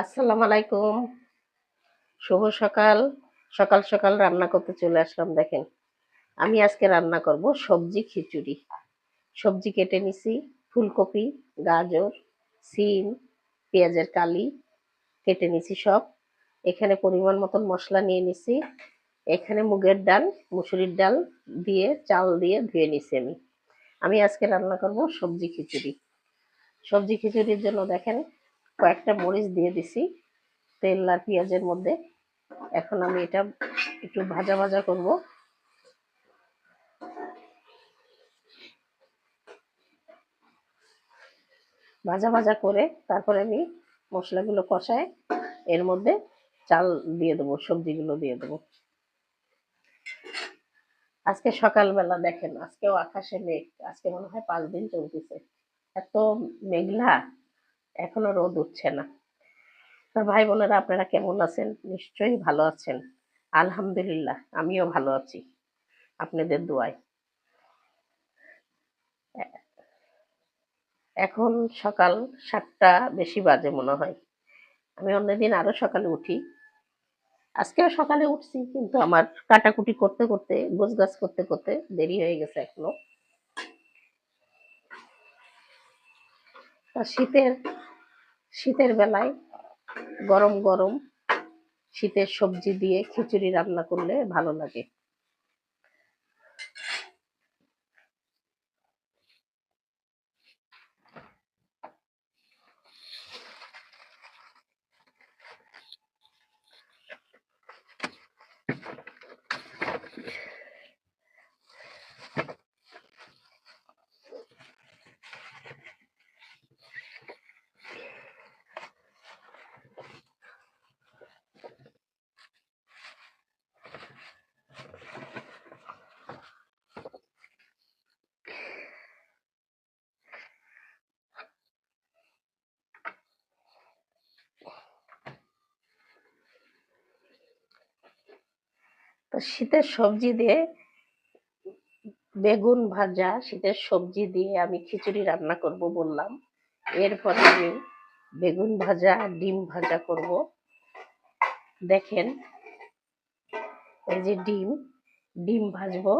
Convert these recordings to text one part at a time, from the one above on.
আসসালামু আলাইকুম। শুভ সকাল। সকাল সকাল রান্না করতে চলে আসলাম, দেখেন। আমি আজকে রান্না করব সবজি খিচুড়ি। সবজি কেটে নিছি, ফুলকপি, গাজর, সিম, পেঁয়াজের কালি কেটে নিছি সব। এখানে পরিমাণ মতন মশলা নিয়ে নিছি। এখানে মুগের ডাল, মুসুরির ডাল দিয়ে, চাল দিয়ে ধুয়ে নিছি আমি। আমি আজকে রান্না করব সবজি খিচুড়ি। সবজি খিচুড়ির জন্য দেখেন কয়েকটা মরিচ দিয়ে দিছি, তেল আর পেঁয়াজের মধ্যে। এখন আমি এটা একটু ভাজা ভাজা করব। ভাজা ভাজা করে তারপরে আমি মশলাগুলো কষায় এর মধ্যে চাল দিয়ে দেবো, সবজিগুলো দিয়ে দেবো। আজকে সকালবেলা দেখেন, আজকেও আকাশে মেঘ, আজকে মনে হয় পাঁচ দিন চলতেছে। এত মেঘলা। এখনও রোদ উঠছে না। তো ভাই বোনেরা আপনারা কেমন আছেন? নিশ্চয়ই ভালো আছেন। আলহামদুলিল্লাহ, আমিও ভালো আছি। আপনাদের দোয়ায়। এখন সকাল সাতটা বেশি বাজে মনে হয়। আমি অন্যদিন আরও সকালে উঠি। আজকেও সকালে উঠছি, কিন্তু আমার কাটাকুটি করতে করতে গোছ গাছ করতে করতে দেরি হয়ে গেছে এখনও। তা শীতের শীতের বেলায় গরম গরম শীতের সবজি দিয়ে খিচুড়ি রান্না করলে ভালো লাগে। শীতের সবজি দিয়ে বেগুন ভাজা, শীতের সবজি দিয়ে আমি খিচুড়ি রান্না করব বললাম। এরপরে আমি বেগুন ভাজা, ডিম ভাজা করব। দেখেন, এই যে ডিম ডিম ভাজবো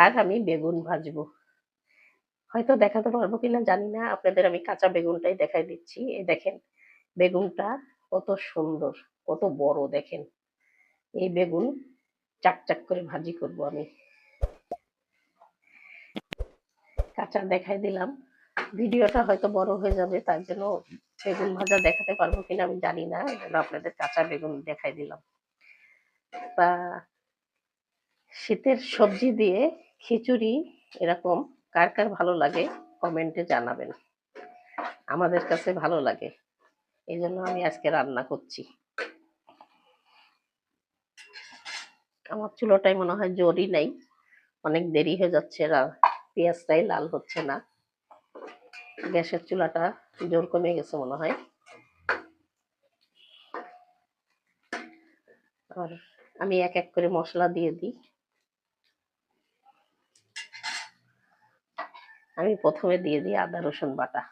আর আমি বেগুন ভাজবো। হয়তো দেখাতে পারব কিনা জানি না, আপনাদের আমি কাঁচা বেগুনটাই দেখাই দিচ্ছি। এই দেখেন, বেগুনটা কত সুন্দর, কত বড় দেখেন। এই বেগুন চাক চাক করে ভাজি করব আমি। কাঁচা দেখাই দিলাম। ভিডিওটা হয়তো বড় হয়ে যাবে, তার জন্য বেগুন ভাজা দেখাতে পারব কিনা আমি জানি না আপনাদের কাঁচা বেগুন দেখাই দিলাম। তা শীতের সবজি দিয়ে খিচুড়ি এরকম, কার কার ভালো লাগে কমেন্টে জানাবেন। আমাদের কাছে ভালো লাগে, এই জন্য আমি আজকে রান্না করছি। আমার চুলোটাই মনে হয় জোরই নেই। অনেক দেরি হয়ে যাচ্ছে পেঁয়াজটাই লাল হচ্ছে না। গ্যাসের চুলাটা জোর কমে গেছে মনে হয়। আর আমি এক এক করে মশলা দিয়ে দিই। আমি প্রথমে দিয়ে দিই আদা, রসুন বাটা।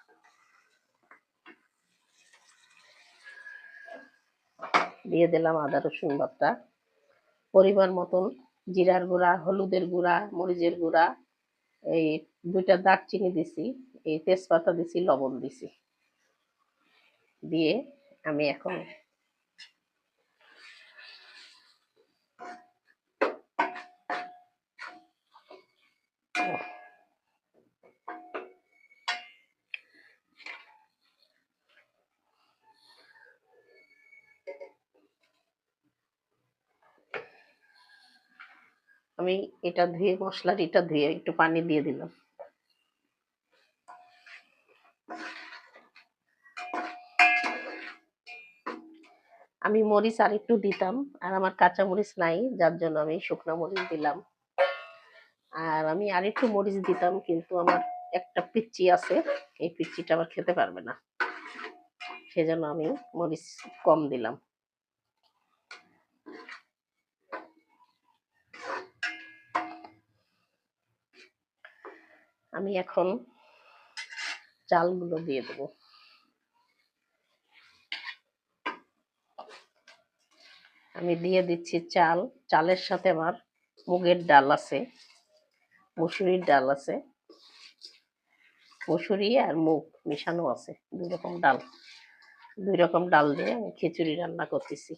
দিয়ে দিলাম আদা, রসুন বাটা। পরিমাণ মতন জিরার গুঁড়া, হলুদের গুঁড়া, মরিচের গুঁড়া, এই দুইটা দারচিনি দিছি, এই তেজপাতা দিছি, লবণ দিছি। দিয়ে আমি এখন আমি এটা ধুয়ে, মশলার এটা ধুয়ে একটু পানি দিয়ে দিলাম। আমি মরিচ আর একটু দিতাম, আর আমার কাঁচা মরিচ নাই, যার জন্য আমি শুকনো মরিচ দিলাম। আর আমি আর একটু মরিচ দিতাম, কিন্তু আমার একটা পিচ্চি আছে, এই পিচ্চিটা আবার খেতে পারবে না। সেজন্য আমি মরিচ কম দিলাম। আমি এখন চালগুলো দিয়ে দেবো। আমি দিয়ে দিচ্ছি চাল। চালের সাথে আমার মুগের ডাল আছে, মুসুরির ডাল আছে, মুসুরি আর মুগ মিশানো আছে, দুই রকম ডাল। দুই রকম ডাল দিয়ে আমি খিচুড়ি রান্না করতেছি।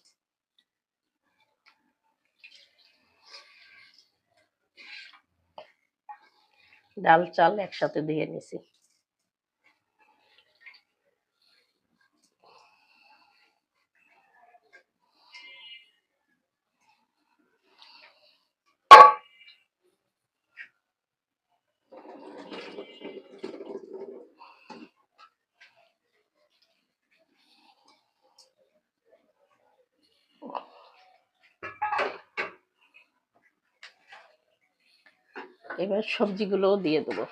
ডাল চাল একসাথে দিয়ে নিছি। এবার সবজিগুলোও দিয়ে দেবো।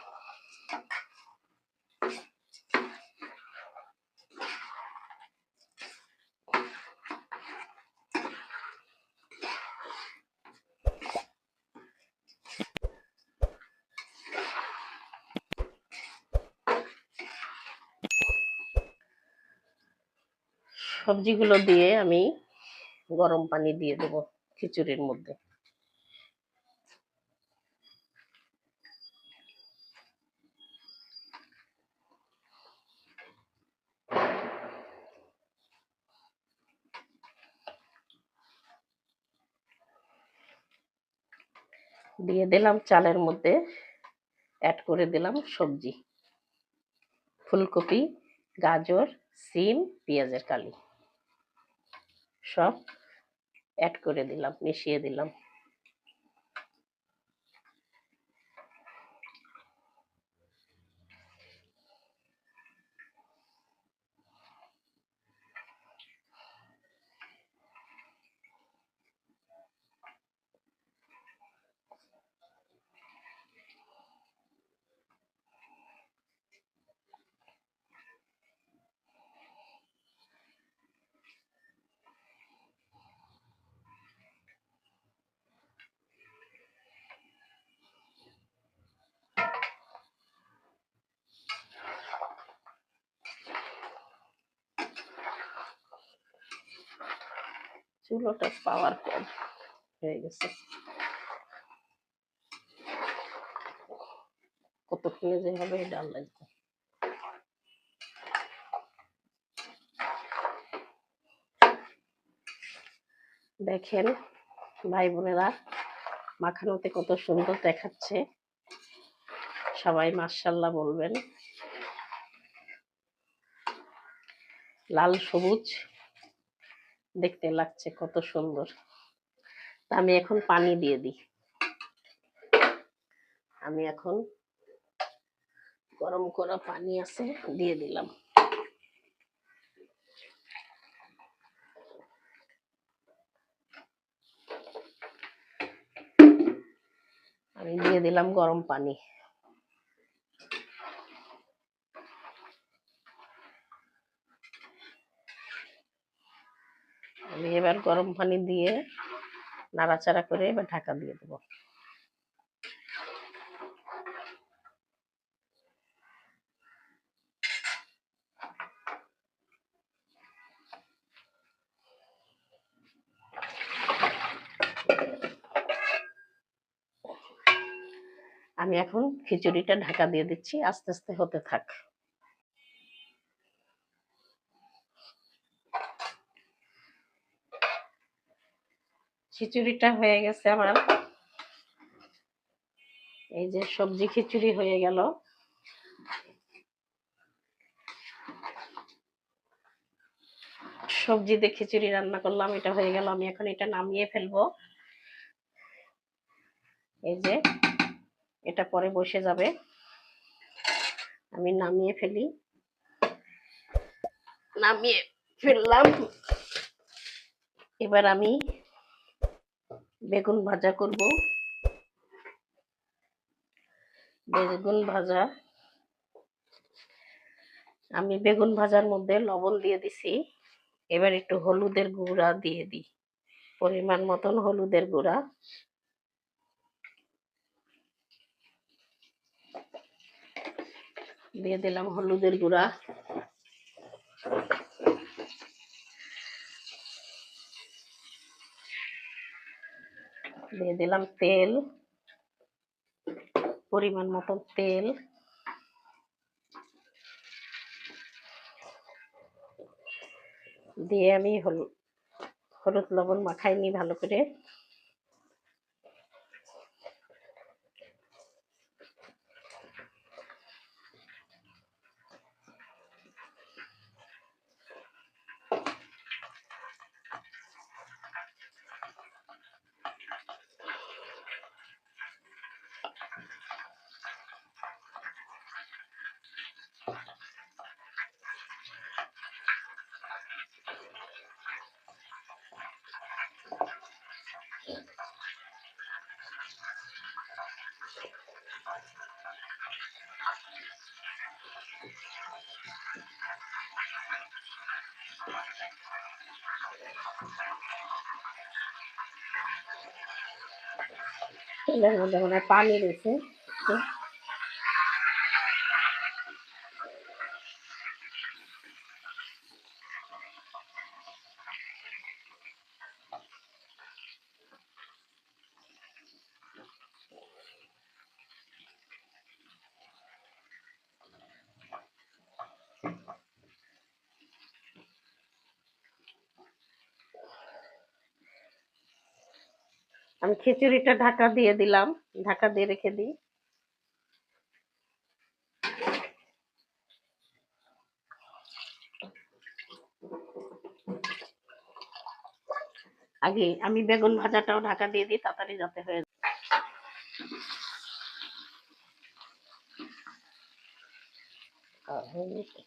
সবজিগুলো দিয়ে আমি গরম পানি দিয়ে দেবো খিচুড়ির মধ্যে। দিয়ে দিলাম, চালের মধ্যে অ্যাড করে দিলাম সবজি। ফুলকপি, গাজর, সিম, পেঁয়াজের কালি সব অ্যাড করে দিলাম, মিশিয়ে দিলাম। চুলোটা পাওয়ার কম হয়ে গেছে। কতক্ষণে যে হবে ডাল লাগবে দেখেন ভাই বোনেরা, মাখানোতে কত সুন্দর দেখাচ্ছে। সবাই মার্শাল্লাহ বলবেন। লাল সবুজ। দেখতে লাগছে কত সুন্দর। তা আমি এখন পানি দিয়ে দিই। আমি এখন গরম করা পানি আছে, দিয়ে দিলাম। আমি দিয়ে দিলাম গরম পানি। আমি এবার গরম পানি দিয়ে নাড়াচাড়া করে এবার ঢাকা দিয়ে দেবো। আমি এখন খিচুড়িটা ঢাকা দিয়ে দিচ্ছি, আস্তে আস্তে হতে থাক। খিচুড়িটা হয়ে গেছে আমার। এই যে সবজি খিচুড়ি হয়ে গেল। সবজি দিয়ে খিচুড়ি রান্না করলাম, এটা হয়ে গেল। আমি এখন এটা নামিয়ে ফেলব। এই যে এটা পরে বসে যাবে। আমি নামিয়ে ফেলি। নামিয়ে ফেললাম। এবার আমি বেগুন ভাজা করব। বেগুন ভাজা। আমি বেগুন ভাজার মধ্যে লবণ দিয়ে দিছি। এবার একটু হলুদের গুঁড়া দিয়ে দিই। পরিমাণ মতন হলুদের গুঁড়া। দিয়ে দিলাম হলুদের গুঁড়া। দিয়ে দিলাম তেল পরিমাণ মতন তেল দিয়ে আমি হলুদ লবণ মাখাই নিই ভালো করে। মনে হয় পানি রয়েছে একটু। আমি খিচুড়িটা ঢাকা দিয়ে দিলাম ঢাকা দিয়ে রেখে দিই আগে আমি বেগুন ভাজাটাও ঢাকা দিয়ে দিই, তাড়াতাড়ি যাতে হয়ে যায় হয়ে গেছে।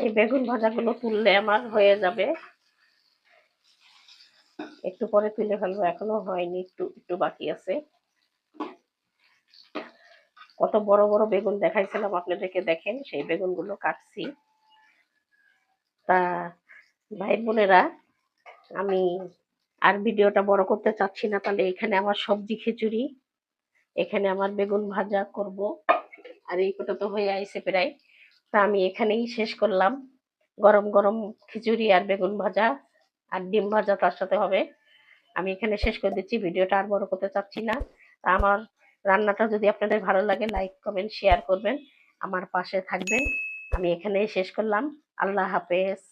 এই বেগুন ভাজাগুলো তুললে আমার হয়ে যাবে। একটু পরে তুলে ফেলব, এখনও হয়নি, একটু একটু বাকি আছে। কত বড় বড় বেগুন দেখাইছিলাম, আপনাদেরকে দেখেন, সেই বেগুনগুলো কাটছি। তা, ভাই বোনেরা, আমি আর ভিডিওটা বড় করতে চাচ্ছি না, তাহলে এখানে আমার সবজি খিচুড়ি, এখানে আমার বেগুন ভাজা করব। আর এই কটা তো হয়ে আইছে প্রায়। তা আমি এখানেই শেষ করলাম। গরম গরম খিচুড়ি আর বেগুন ভাজা আর ডিম ভাজা তার সাথে হবে। আমি এখানে শেষ করে দিচ্ছি, ভিডিওটা আর বড় করতে চাচ্ছি না। তা আমার রান্নাটা যদি আপনাদের ভালো লাগে লাইক কমেন্ট শেয়ার করবেন। আমার পাশে থাকবেন। আমি এখানেই শেষ করলাম। আল্লাহ হাফেজ।